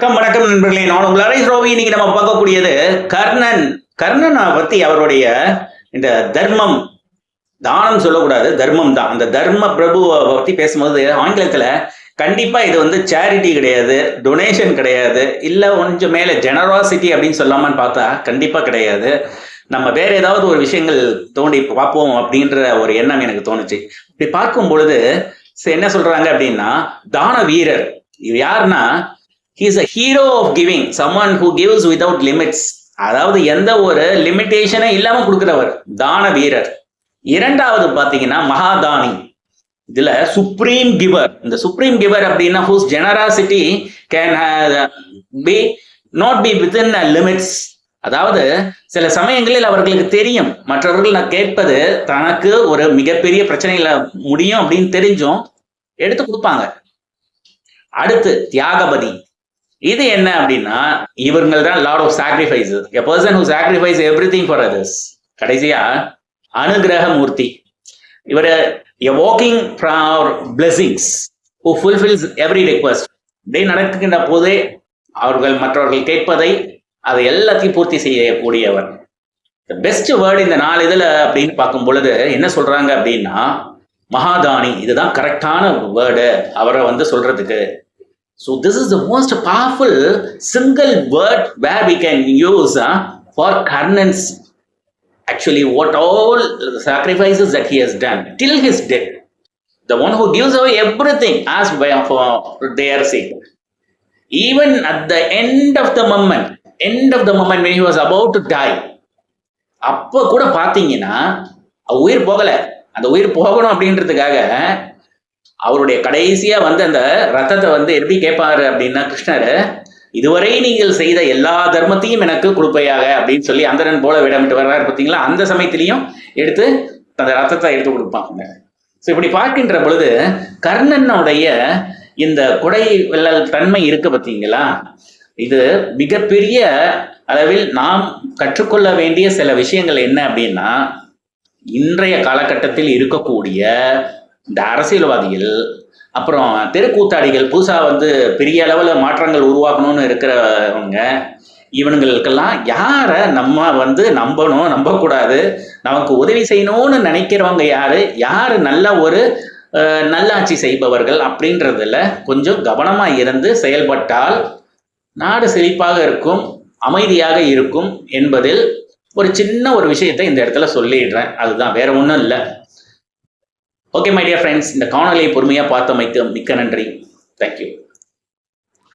வணக்கம் வணக்கம் நண்பர்களே. நான் உங்கள் அரேஸ் ரோவி. இன்னைக்கு நம்ம பார்க்கக்கூடியது கர்ணன். கர்ணனை பத்தி அவருடைய இந்த தர்மம் தானம் சொல்லக்கூடாது. தர்மம் தான். அந்த தர்ம பிரபுவை பத்தி பேசும்போது ஆங்கிலத்துல கண்டிப்பா இது வந்து சேரிட்டி கிடையாது டொனேஷன் கிடையாது இல்ல கொஞ்சம் மேல ஜெனராசிட்டி அப்படின்னு சொல்லாமான்னு பார்த்தா கண்டிப்பா கிடையாது. நம்ம வேற ஏதாவது ஒரு விஷயங்கள் தோண்டி பார்ப்போம் அப்படின்ற ஒரு எண்ணம் எனக்கு தோணுச்சு. இப்படி பார்க்கும் பொழுது சரி, என்ன சொல்றாங்க அப்படின்னா தான வீரர். இது யாருன்னா he's a hero of giving someone who gives without limits அதாவது எந்த ஒரு லிமிட்டேஷனும் இல்லாம கொடுக்கிறவர். தான வீரர். இரண்டாவது பாத்தீங்கன்னா மகாதானி. இதுல சுப்ரீம் கிவர் இந்த சுப்ரீம் கிவர் அப்படின்னா whose generosity can be not be within limits அதாவது சில சமயங்களில் அவர்களுக்கு தெரியும். மற்றவர்கள் நான் கேட்பது தனக்கு ஒரு மிகப்பெரிய பிரச்சனையில முடியும் அப்படின்னு தெரிஞ்சும் எடுத்து கொடுப்பாங்க. அடுத்து தியாகபதி. இது என்ன அப்படின்னா இவர்கள் தான் lot of sacrifice a person who sacrifice everything for others கடைசியா அனுகிரக மூர்த்தி இவர் a walking for blessings who fulfills every request இப்படி நடக்கின்ற போதே அவர்கள் மற்றவர்கள் கேட்பதை அதை எல்லாத்தையும் பூர்த்தி செய்யக்கூடியவர். பெஸ்ட் வேர்டு இந்த நாலு இதில் அப்படின்னு பார்க்கும் பொழுது என்ன சொல்றாங்க அப்படின்னா மகாதானி. இதுதான் கரெக்டான வேர்டு அவரை வந்து சொல்றதுக்கு So this is the most powerful single word where we can use uh, for கர்னன்ஸ் actually what all the sacrifices that he has done till his death the one who gives away everything as for their sake even at the end of the moment end of the moment when he was about to die அப்போ கூட பார்த்தீங்கன்னா உயிர் போகலை அந்த உயிர் போகணும் அப்படின்றதுக்காக அவருடைய கடைசியா வந்து அந்த ரத்தத்தை வந்து எப்படி கேட்பாரு அப்படின்னா கிருஷ்ணர் இதுவரை நீங்கள் செய்த எல்லா தர்மத்தையும் எனக்கு கொடுப்பையாக அப்படின்னு சொல்லி அந்தரன் போல விடமிட்டு வர்றாரு. பார்த்தீங்களா? அந்த சமயத்திலையும் எடுத்து அந்த ரத்தத்தை எடுத்து கொடுப்பாங்க. ஸோ இப்படி பார்க்கின்ற பொழுது கர்ணனுடைய இந்த கொடை வெள்ளல் தன்மை இருக்கு பார்த்தீங்களா? இது மிகப்பெரிய அளவில் நாம் கற்றுக்கொள்ள வேண்டிய சில விஷயங்கள் என்ன அப்படின்னா இன்றைய காலகட்டத்தில் இருக்கக்கூடிய இந்த அரசியல்வாதிகள் அப்புறம் தெருக்கூத்தாடிகள் புதுசாக வந்து பெரிய அளவில் மாற்றங்கள் உருவாக்கணும்னு இருக்கிறவங்க இவனுங்களுக்கெல்லாம் யாரை நம்ம வந்து நம்பணும் நம்பக்கூடாது நமக்கு உதவி செய்யணும்னு நினைக்கிறவங்க யாரு? யார் நல்ல ஒரு நல்லாட்சி செய்பவர்கள் அப்படின்றதுல கொஞ்சம் கவனமாக இருந்து செயல்பட்டால் நாடு செழிப்பாக இருக்கும் அமைதியாக இருக்கும் என்பதில் ஒரு சின்ன ஒரு விஷயத்தை இந்த இடத்துல சொல்லிடுறேன். அதுதான். வேற ஒன்றும் இல்லை. ஓகே மை டியர் ஃப்ரெண்ட்ஸ் இந்த காணொலியை பொறுமையாக பார்த்தமைக்கு மிக்க நன்றி. தேங்க்யூ